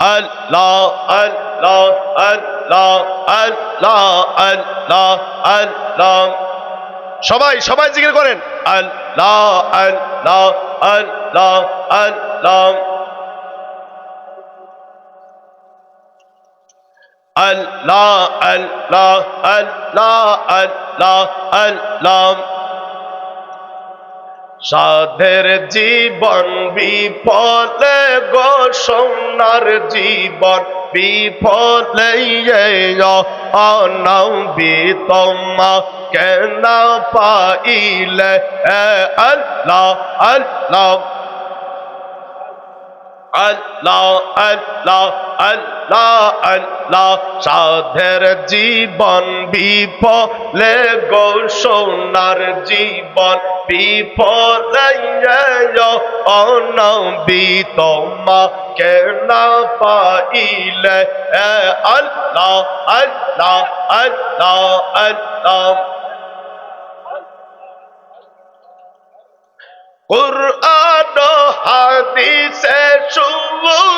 আল্লাহ আল্লাহ আল্লাহ আল্লাহ আল্লাহ আল্লাহ। সবাই সবাই জিকির করেন। আল্লাহ আল্লাহ আল্লাহ আল্লাহ। আল্লাহ আল্লাহ আল্লাহ আল্লাহ আল্লাহ। সাধের জীবন বিফলে গো, সোনার জীবন বিফলে অনবি তোমা কেন পাইলে আল্লাহ আল্লাহ আল্লাহ আল্লাহ আল্লাহ আল্লাহ সাধের জীবন বিফলে গো সোনার জীবন বিফলে অনবি তোমা কেন পাইলে আল্লাহ আল্লাহ আল্লাহ আল্লাহ। কুরআন হাদিসে শুনি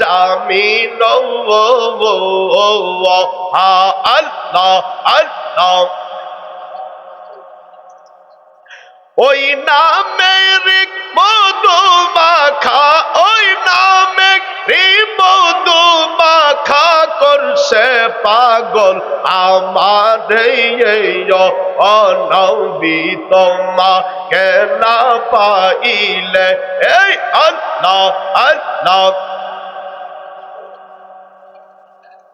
জামিন ওই নামের মধু মাখা ওই নামে মধু মাখা করছে পাগল আমার অনবি তোমা কেন পাইলে, এই আল্লাহ আল্লাহ।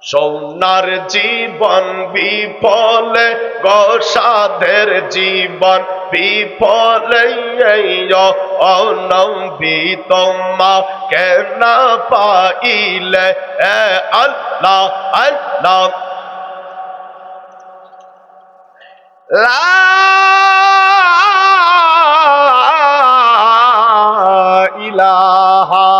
সোনার জীবন বিফলে গসাধের জীবন বিফলে অনবি তোমা কেন পাইলে? এ আল্লাহ আল্লাহ। লা ইলাহা